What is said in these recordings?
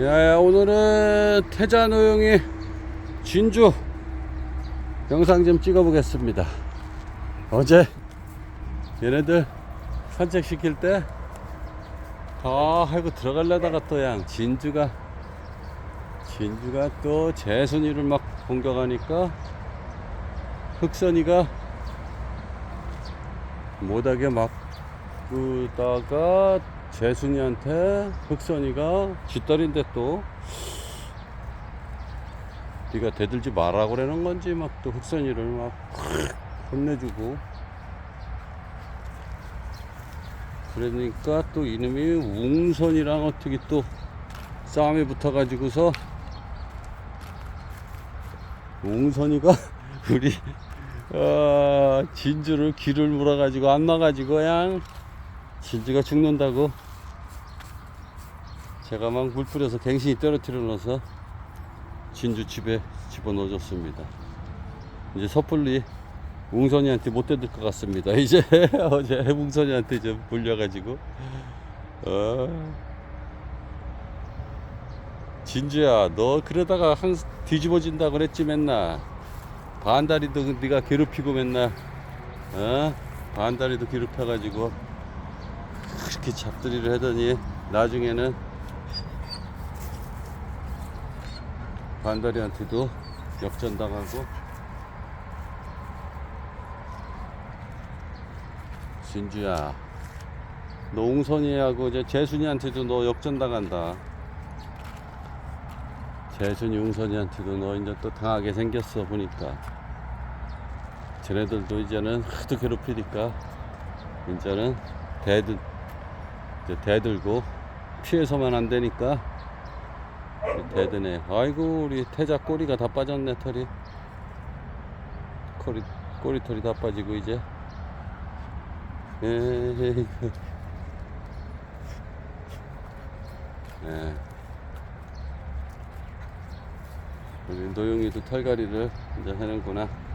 야, 오늘은 태자노용이 진주 영상 좀 찍어보겠습니다. 어제 얘네들 산책시킬 때, 아, 하고 들어가려다가 또 양, 진주가, 진주가 또 재순이를 막 공격하니까 흑선이가 못하게 막그다가 재순이한테 흑선이가 쥐떨인데 또 네가 대들지 마라 그러는 건지 막 또 흑선이를 막 혼내주고. 그러니까 또 이놈이 웅선이랑 어떻게 또 싸움에 붙어가지고서 웅선이가 우리 어, 진주를 귀를 물어가지고 안 나가지고 그냥 진주가 죽는다고 제가 막물 뿌려서 갱신이 떨어뜨려 놓아서 진주 집에 집어넣어줬습니다. 이제 섣불리 웅선이한테 못 대들 것 같습니다. 이제 어제 웅선이한테 좀 물려가지고 어. 진주야 너 그러다가 한 뒤집어진다 그랬지 맨날 반다리도 네가 괴롭히고 맨날 어? 반다리도 괴롭혀가지고 그렇게 잡들이를 하더니 나중에는 반다리한테도 역전당하고 진주야 너 웅선이하고 이제 재순이한테도 너 역전당한다. 재순이 웅선이한테도 너 이제 또 당하게 생겼어 보니까. 쟤네들도 이제는 하도 괴롭히니까 이제는 대들 이제 대들고 피해서만 안 되니까 대드네 아이고 우리 태자 꼬리가 다 빠졌네 털이 꼬리 꼬리 털이 다 빠지고 이제 에이 예. 우리 노영이도 털갈이를 이제 하는구나.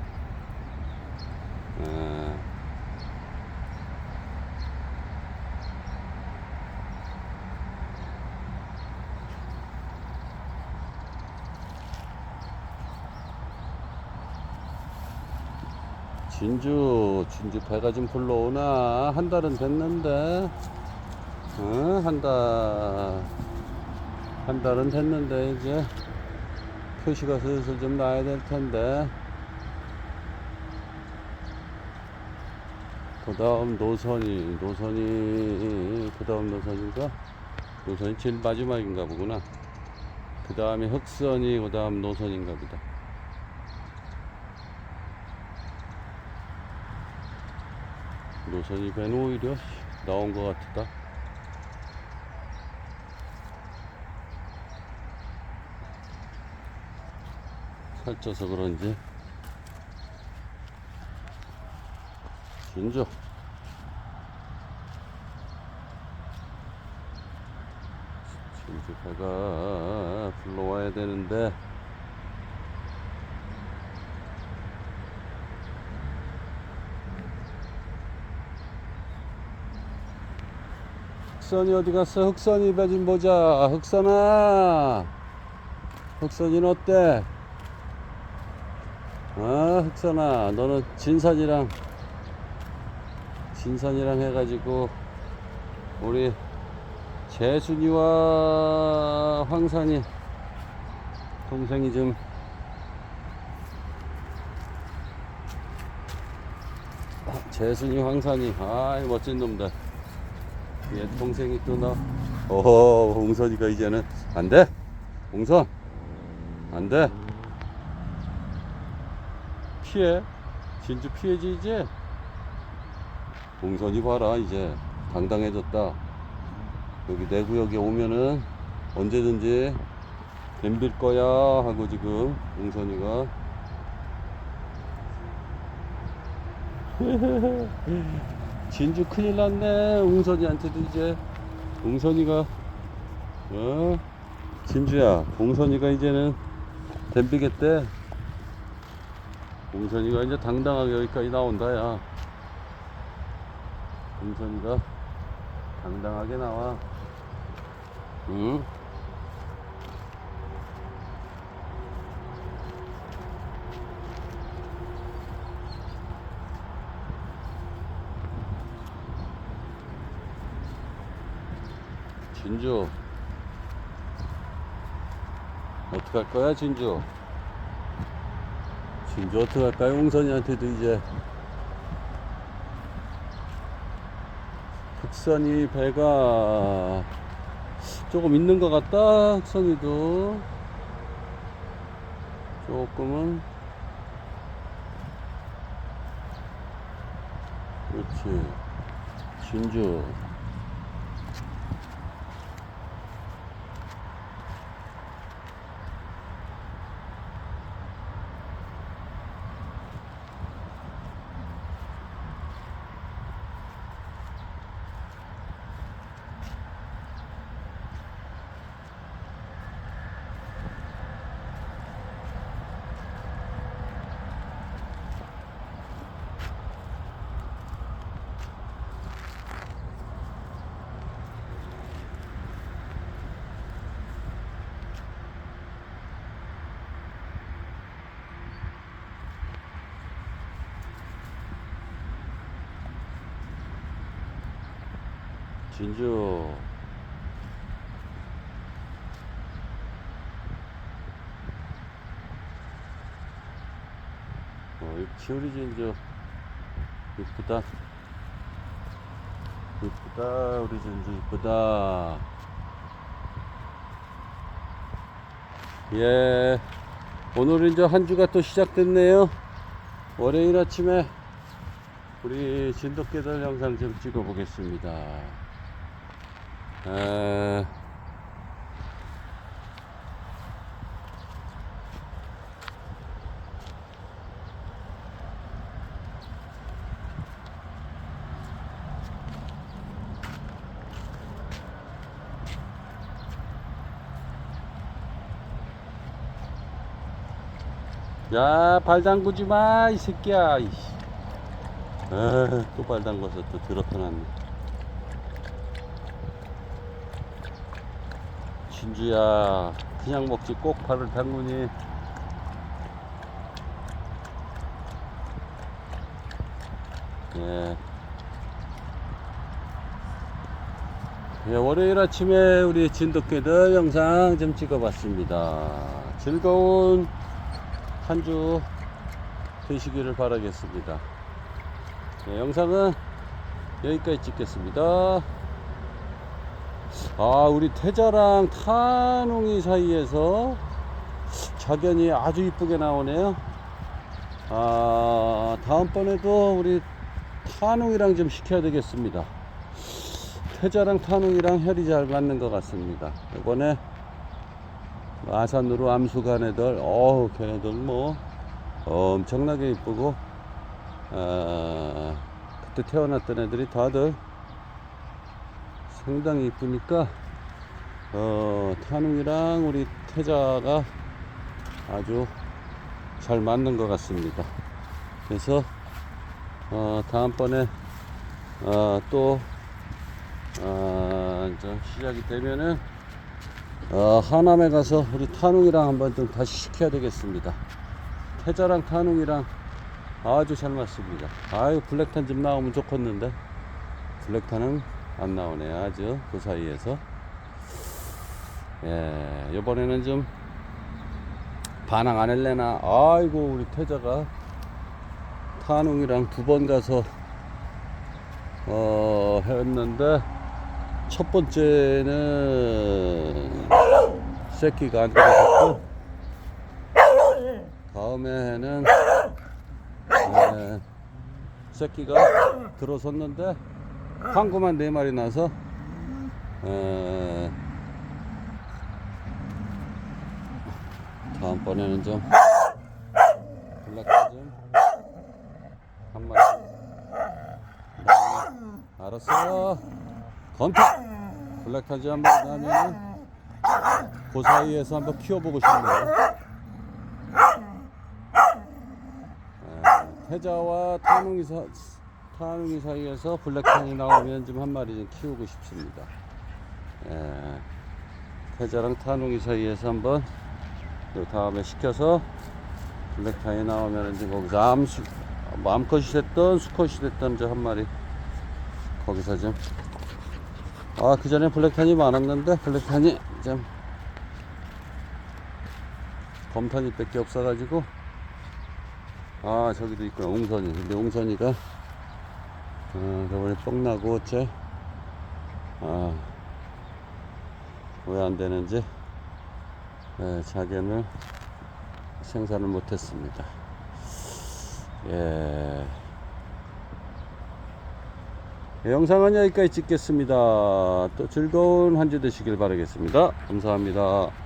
진주, 진주 배가 좀 불러오나? 한 달은 됐는데, 어, 한 달, 한 달은 됐는데, 이제, 표시가 슬슬 좀 나야 될 텐데. 그 다음 노선이 노선이 그 다음 노선인가? 노선이 제일 마지막인가 보구나. 그 다음에 흑선이 그 다음 노선인가 보다 노선이 배는 오히려 나온 것 같다 살쪄서 그런지. 진주. 진주 배가 불러와야 되는데 흑선이 어디 갔어? 흑선이 배좀 보자. 흑선아. 흑선이는 어때? 아, 흑선아, 너는 진산이랑, 진산이랑 해가지고, 우리 재순이와 황산이, 동생이 좀, 아, 재순이, 황산이, 아이, 멋진 놈들. 얘 동생이 또 나, 어허, 홍선이가 이제는, 안 돼! 홍선! 안 돼! 피해 진주 피해지 이제 동선이 봐라 이제 당당해졌다 여기 내 구역에 오면은 언제든지 덤빌 거야 하고 지금 웅선이가 진주 큰일 났네 웅선이한테도 이제 웅선이가 어 진주야 웅선이가 이제는 덤비겠대 공선이가 이제 당당하게 여기까지 나온다, 야. 공선이가 당당하게 나와. 응? 진주. 어떡할 거야, 진주? 진주 어떡할까요? 웅선이한테도 이제 흑선이 배가 조금 있는 것 같다, 흑선이도. 조금은. 그렇지. 진주. 진주. 어, 이 치우리 진주. 이쁘다. 이쁘다, 우리 진주 이쁘다. 예. 오늘 이제 한 주가 또 시작됐네요. 월요일 아침에 우리 진돗개들 영상 좀 찍어 보겠습니다. 에... 야, 발 담그지 마, 이 새끼야. 아, 또발 담궈서 또 더럽혀놨네. 진주야, 그냥 먹지 꼭 발을 담그니. 예. 예, 월요일 아침에 우리 진돗개들 영상 좀 찍어봤습니다. 즐거운 한 주 되시기를 바라겠습니다. 네, 영상은 여기까지 찍겠습니다. 아, 우리 태자랑 타농이 사이에서 작연이 아주 이쁘게 나오네요. 아, 다음번에도 우리 타농이랑 좀 시켜야 되겠습니다. 태자랑 타농이랑 혈이 잘 맞는 것 같습니다. 이번에 아산으로 암수간 애들, 어우, 걔네들 뭐, 엄청나게 이쁘고, 아, 그때 태어났던 애들이 다들 상당히 이쁘니까, 어, 타능이랑 우리 태자가 아주 잘 맞는 것 같습니다. 그래서, 어, 다음번에, 어, 또, 어, 좀 시작이 되면은, 어, 하남에 가서 우리 타농이랑 한번 좀 다시 시켜야 되겠습니다. 태자랑 타농이랑 아주 잘 맞습니다. 아유, 블랙탄 좀 나오면 좋겠는데. 블랙탄은 안 나오네. 아주 그 사이에서. 예, 이번에는 좀 반항 안 할래나. 아이고, 우리 태자가 타농이랑 두 번 가서 어, 했는데 첫 번째는 새끼가 안 들어갔고 다음에는 에, 새끼가 들어섰는데 황구만 네 마리 나서 에, 다음번에는 좀 블랙 좀한 마리 알았어. 건탁! 블랙타지 한 마리 나면은 그 사이에서 한번 키워보고 싶네요. 에, 태자와 타능이, 사, 타능이 사이에서 블랙탄이 나오면 좀 한 마리 좀 키우고 싶습니다. 에, 태자랑 타능이 사이에서 한번 그 다음에 시켜서 블랙탄이 나오면 이제 거기서 암수, 뭐 암컷이 됐던 수컷이 됐던 저 한 마리 거기서 좀 아, 그 전에 블랙탄이 많았는데, 블랙탄이 좀, 검탄이 밖에 없어가지고, 아, 저기도 있구나, 웅선이. 근데 웅선이가, 어, 저번에 뻥나고, 어째, 아, 왜 안 되는지, 예, 자견을 생산을 못했습니다. 예. 예, 영상은 여기까지 찍겠습니다. 또 즐거운 한 주 되시길 바라겠습니다. 감사합니다.